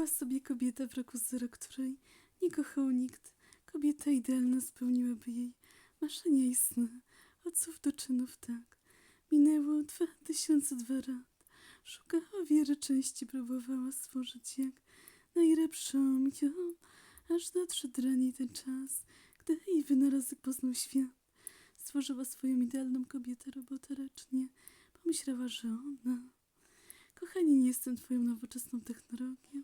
Była sobie kobieta w roku zero, której nie kochał nikt. Kobieta idealna spełniłaby jej marzenia i sny. Od słów do czynów tak. Minęło dwa tysiące dwa lat. Szukała wiele części, próbowała stworzyć jak najlepszą ją. Aż nadszedł rani ten czas, gdy jej wynalazek poznał świat. Stworzyła swoją idealną kobietę robotarecznie. Pomyślała, że ona... Kochani, nie jestem twoją nowoczesną technologią,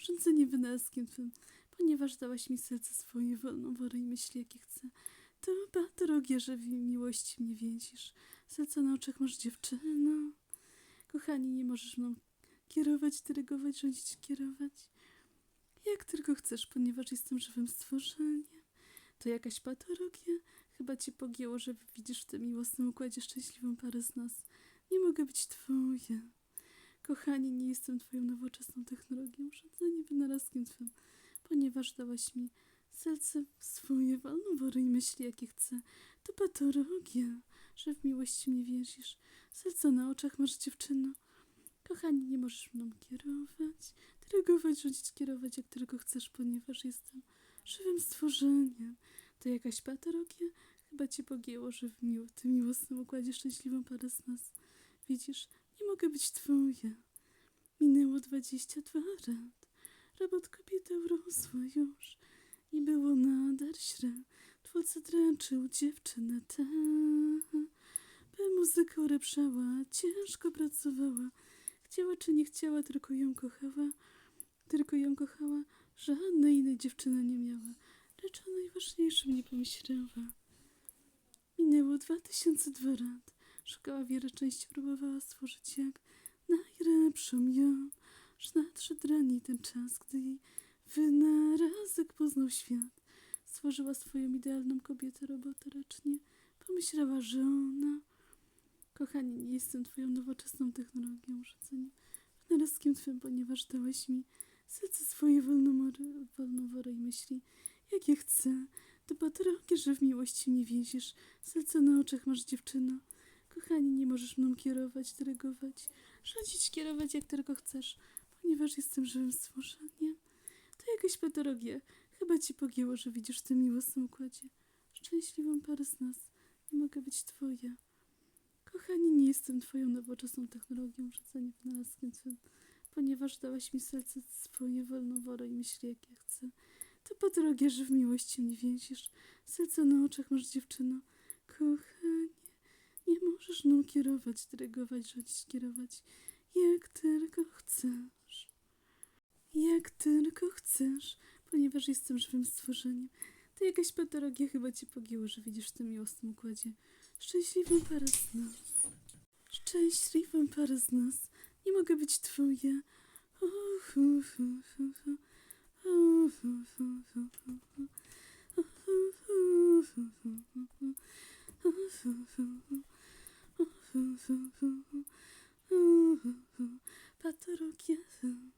urządzeniem wynalazkiem twym, ponieważ dałaś mi serce swoje, wolną wolę i myśli, jakie chcę. To patologia, że w miłości mnie więzisz. Serce na oczach masz dziewczyno. Kochani, nie możesz mną kierować, dyrygować, rządzić, kierować. Jak tylko chcesz, ponieważ jestem żywym stworzeniem. To jakaś patologia? Chyba ci pogięło, że widzisz w tym miłosnym układzie szczęśliwą parę z nas. Nie mogę być twoja. Kochani, nie jestem twoją nowoczesną technologią, urządzeniem, wynalazkiem twym, ponieważ dałaś mi serce swoje, wolną wolę i myśli, jakie chcę. To patologia, że w miłości mnie więzisz. Serce na oczach masz, dziewczyno. Kochani, nie możesz mną kierować, dyrygować, rządzić, kierować jak tylko chcesz, ponieważ jestem żywym stworzeniem. To jakaś patologia? Chyba cię pogięło, że w tym miłosnym układzie szczęśliwą parę z nas. Widzisz, być twoja. Minęło dwadzieścia dwa lat. Robot kobieta urosła już i było nadal źle. Twórca dręczył dziewczynę tę. By muzyka ulepszała, ciężko pracowała. Chciała czy nie chciała, tylko ją kochała. Tylko ją kochała, żadnej innej dziewczyny nie miała. Lecz o najważniejszym nie pomyślała. Minęło dwa tysiące dwa lat. Szukała wiele części, próbowała stworzyć jak najlepszą ją. Aż nadszedł rani ten czas, gdy jej wynalazek poznał świat. Stworzyła swoją idealną kobietę robotarecznie. Pomyślała, że ona... Kochani, nie jestem twoją nowoczesną technologią urządzeniem. Wynalazkiem twym, ponieważ dałeś mi serce swoje wolnomory, i myśli, jakie chcę. To patologia, że w miłości mnie więzisz. Serce na oczach masz, dziewczyno. Kochani, nie możesz mną kierować, dyrygować, rządzić, kierować jak tylko chcesz, ponieważ jestem żywym stworzeniem. To jakaś patologia. Chyba ci pogięło, że widzisz w tym miłosnym układzie. Szczęśliwą parę z nas. Nie mogę być twoja. Kochani, nie jestem twoją nowoczesną technologią urządzeniem wynalazkiem twym, ponieważ dałaś mi serce swoje wolną wolę i myśli, jak ja chcę. To patologia, że w miłości mnie więzisz. Serce na oczach masz, dziewczyno. Kochanie, nie możesz mną kierować, dyrygować, rządzić, kierować, jak tylko chcesz. Jak tylko chcesz, ponieważ jestem żywym stworzeniem. To jakaś patologia chyba ci pogięło, że widzisz w tym miłosnym układzie. Szczęśliwą parę z nas. Szczęśliwą parę z nas. Nie mogę być twoja. Uf. Uf, 우후후후 우후후 파토로 기아후